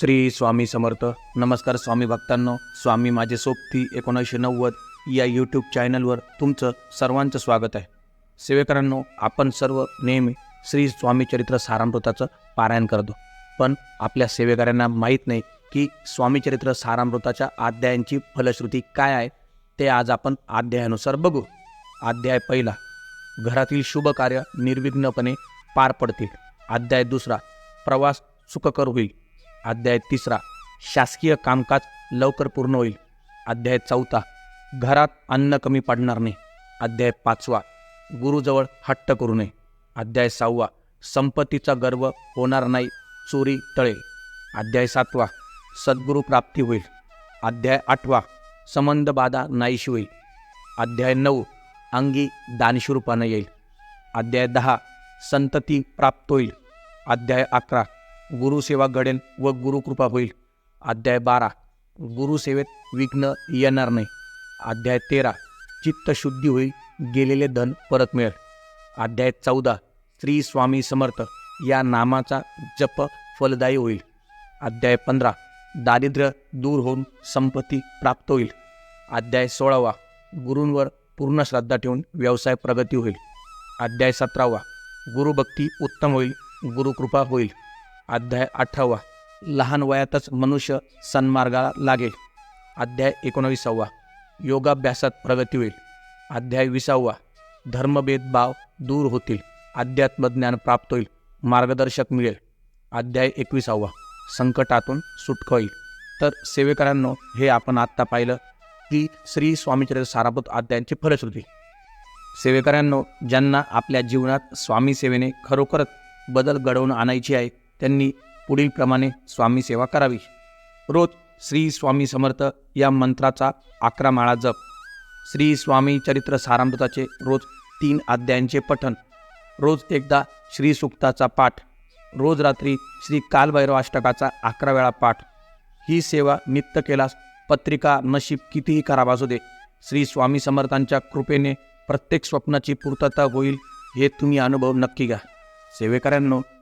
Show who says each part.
Speaker 1: श्री स्वामी समर्थ. नमस्कार स्वामी भक्तांनो. स्वामी माझे सोबती एकोणीसशे नव्वद या यूट्यूब चॅनलवर तुमचं सर्वांचं स्वागत आहे. सेवेकरांनो आपण सर्व नेहमी श्री स्वामी चरित्र सारामृताचं पारायण करतो. पण आपल्या सेवेकऱ्यांना माहीत नाही की स्वामी चरित्र सारामृताच्या अध्यायांची फलश्रुती काय आहे ते आज आपण अध्यायानुसार बघू. अध्याय पहिला. घरातील शुभ कार्य निर्विघ्नपणे पार पडतील. अध्याय दुसरा. प्रवास सुखकर होईल. अध्याय तिसरा. शासकीय कामकाज लवकर पूर्ण होईल. अध्याय चौथा. घरात अन्न कमी पडणार नाही. अध्याय पाचवा. गुरुजवळ हट्ट करू नये. अध्याय सहावा. संपत्तीचा गर्व होणार नाही चोरी टळेल. अध्याय सातवा. सद्गुरू प्राप्ती होईल. अध्याय आठवा. संबंध बाधा नाहीशी होईल. अध्याय नऊ. अंगी दानशूरपणा येईल. अध्याय दहा. संतती प्राप्त होईल. अध्याय अकरा. गुरुसेवा घडेल व गुरुकृपा होईल. अध्याय बारा. गुरुसेवेत विघ्न येणार नाही. अध्याय तेरा. चित्तशुद्धी होईल गेलेले धन परत मिळेल. अध्याय चौदा. श्री स्वामी समर्थ. या नामाचा जप फलदायी होईल. अध्याय पंधरा. दारिद्र्य दूर होऊन संपत्ती प्राप्त होईल. अध्याय सोळावा. गुरूंवर पूर्ण श्रद्धा ठेवून व्यवसाय प्रगती होईल. अध्याय सतरावा. गुरुभक्ती उत्तम होईल गुरुकृपा होईल. अध्याय अठरावा. लहान वयातच मनुष्य सन्मार्गाला लागेल. अध्याय एकोणविसावा. योगाभ्यासात प्रगती होईल. अध्याय विसावा. धर्मभेदभाव दूर होतील. अध्यात्मज्ञान प्राप्त होईल. मार्गदर्शक मिळेल. अध्याय एकविसावा. संकटातून सुटका होईल. तर सेवेकरांनो हे आपण आत्ता पाहिलं की श्री स्वामीचरित्र साराभूत अध्यायांची फलश्रुती. सेवेकऱ्यांनो ज्यांना आपल्या जीवनात स्वामी सेवेने खरोखरच बदल घडवून आणायची आहे त्यांनी पुढीलप्रमाणे स्वामी सेवा करावी. रोज श्री स्वामी समर्थ या मंत्राचा अकरा माळा जप. श्री स्वामी चरित्र सारामृताचे रोज तीन अध्यायांचे पठन रोज एकदा श्री सुक्ताचा पाठ. रोज रात्री श्री कालभैरव अष्टकाचा अकरा वेळा पाठ. ही सेवा नित्य केल्यास पत्रिका नशीब कितीही खराब असू दे श्री स्वामी समर्थांच्या कृपेने प्रत्येक स्वप्नाची पूर्तता होईल हे तुम्ही अनुभव नक्की घ्या. सेवेकऱ्यांनो